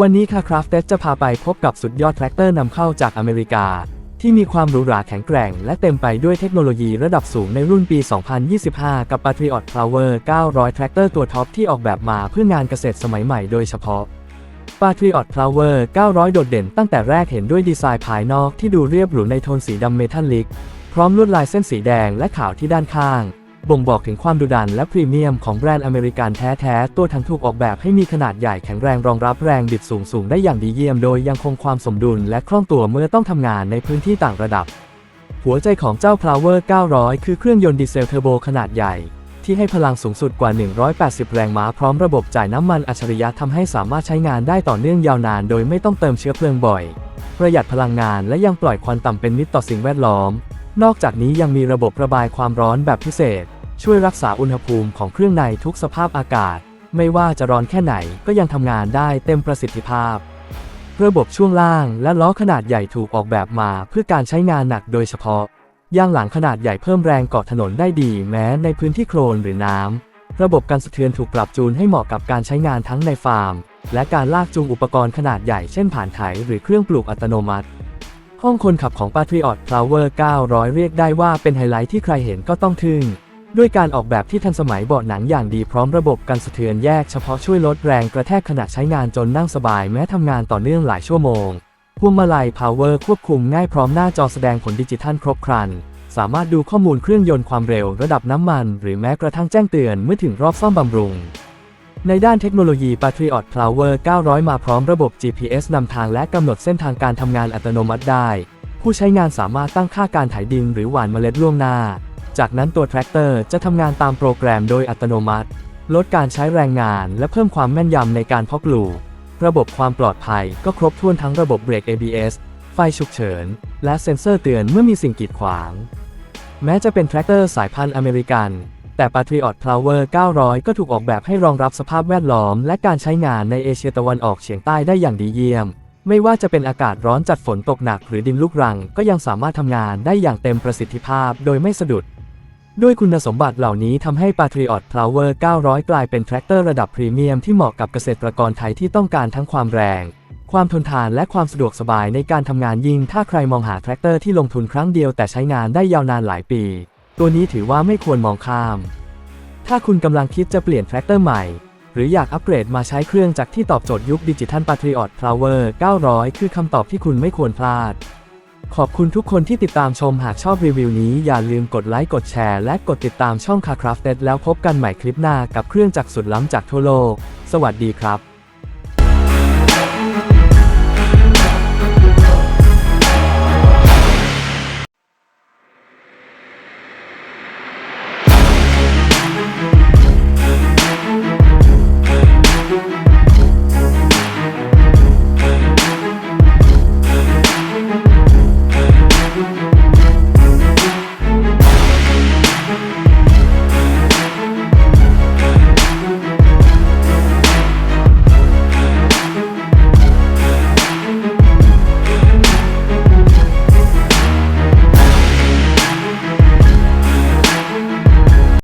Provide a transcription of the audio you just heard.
วันนี้ค่ะคราฟเตจะพาไปพบกับสุดยอดแทรกเตอร์นำเข้าจากอเมริกา ที่มีความหรูหราแข็งแกร่ง และเต็มไปด้วยเทคโนโลยีระดับสูงในรุ่นปี 2025 กับ Patriot Power 900 แทรกเตอร์ตัวท็อปที่ออกแบบมาเพื่องานเกษตรสมัยใหม่โดยเฉพาะ Patriot Power 900 โดดเด่นตั้งแต่แรกเห็นด้วยดีไซน์ภายนอกที่ดูเรียบหรูในโทนสีดำเมทัลลิก พร้อมลวดลายเส้นสีแดงและขาวที่ด้านข้าง บ่งบอกถึงความดุดันและพรีเมียมของแบรนด์อเมริกันแท้ๆ ตัวถังถูกออกแบบให้มีขนาดใหญ่แข็งแรงรองรับแรงบิดสูงๆ ได้อย่างดีเยี่ยมโดยยังคงความสมดุลและคล่องตัวเมื่อต้องทำงานในพื้นที่ต่างระดับ หัวใจของเจ้า Power 900 คือเครื่องยนต์ดีเซลเทอร์โบขนาดใหญ่ที่ให้พลังสูงสุดกว่า 180 แรงม้าพร้อมระบบจ่ายน้ำมันอัจฉริยะทำให้สามารถใช้งานได้ต่อเนื่องยาวนานโดยไม่ต้องเติมเชื้อเพลิงบ่อย ประหยัดพลังงานและยังปล่อยควันต่ำเป็นมิตรต่อสิ่งแวดล้อม นอกจากนี้ยังมีระบบระบายความร้อนแบบพิเศษ ช่วยรักษาอุณหภูมิของเครื่องในทุกสภาพอากาศ ไม่ว่าจะร้อนแค่ไหนก็ยังทำงานได้เต็มประสิทธิภาพ ระบบช่วงล่างและล้อขนาดใหญ่ถูกออกแบบมาเพื่อการใช้งานหนักโดยเฉพาะยางหลังขนาดใหญ่เพิ่มแรงเกาะถนนได้ดีแม้ในพื้นที่โคลนหรือน้ำ ระบบการสะเทือนถูกปรับจูนให้เหมาะกับการใช้งานทั้งในฟาร์ม และการลากจูงอุปกรณ์ขนาดใหญ่เช่นผ่านไถหรือเครื่องปลูกอัตโนมัติ ห้องคนขับของ Patriot Power 900 เรียกได้ว่าเป็นไฮไลท์ที่ใครเห็นก็ต้องทึ่ง ด้วยการออกแบบที่ทันสมัยเบาะหนังอย่างดีพร้อมระบบกันสะเทือนแยกเฉพาะช่วยลดแรงกระแทกขณะใช้งานจนนั่งสบายแม้ทำงานต่อเนื่องหลายชั่วโมงพวงมาลัย Power ควบคุมง่ายพร้อมหน้าจอแสดงผลดิจิทัลครบครัน สามารถดูข้อมูลเครื่องยนต์ความเร็วระดับน้ำมัน หรือแม้กระทั่งแจ้งเตือนเมื่อถึงรอบซ่อมบำรุง ในด้านเทคโนโลยี Patriot Power 900 มาพร้อมระบบ GPS นำทางและกำหนดเส้นทางการทำงานอัตโนมัติได้ ผู้ใช้งานสามารถตั้งค่าการไถดินหรือหว่านเมล็ดล่วงหน้า จากนั้นตัวแทรกเตอร์จะทำงานตามโปรแกรมโดยอัตโนมัติ ลดการใช้แรงงานและเพิ่มความแม่นยำในการเพาะปลูก ระบบความปลอดภัยก็ครบถ้วนทั้งระบบเบรก ABS ไฟฉุกเฉิน และเซ็นเซอร์เตือนเมื่อมีสิ่งกีดขวาง แม้จะเป็นแทรกเตอร์สายพันธุ์อเมริกัน แต่ Patriot Power 900 ก็ถูกออกแบบให้รองรับสภาพแวดล้อม และการใช้งานในเอเชียตะวันออกเฉียงใต้ได้อย่างดีเยี่ยม ไม่ว่าจะเป็นอากาศร้อนจัดฝนตกหนักหรือดินลูกรัง ก็ยังสามารถทำงานได้อย่างเต็มประสิทธิภาพโดยไม่สะดุด ด้วยคุณสมบัติเหล่านี้ทำให้ Patriot Power 900 กลายเป็นแทรกเตอร์ระดับพรีเมียมที่เหมาะกับเกษตรกรไทยที่ต้องการทั้งความแรง ความทนทานและความสะดวกสบายในการทำงานยิ่ง ถ้าใครมองหาแทรกเตอร์ที่ลงทุนครั้งเดียวแต่ใช้งานได้ยาวนานหลายปี ตัวนี้ถือว่าไม่ควรมองข้าม ถ้าคุณกำลังคิดจะเปลี่ยนแทรกเตอร์ใหม่ หรืออยากอัปเกรดมาใช้เครื่องจักรที่ตอบโจทย์ยุคดิจิทัล Patriot Power 900 คือคำตอบที่คุณไม่ควรพลาด ขอบคุณทุกคนที่ติดตามชมหากชอบรีวิวนี้อย่าลืมกดไลค์กดแชร์และกดติดตามช่อง c a r c r a f t e d แล้วพบกันใหม่คลิปหน้ากับเครื่องจักรสุดล้ำจากทั่วโลก สวัสดีครับ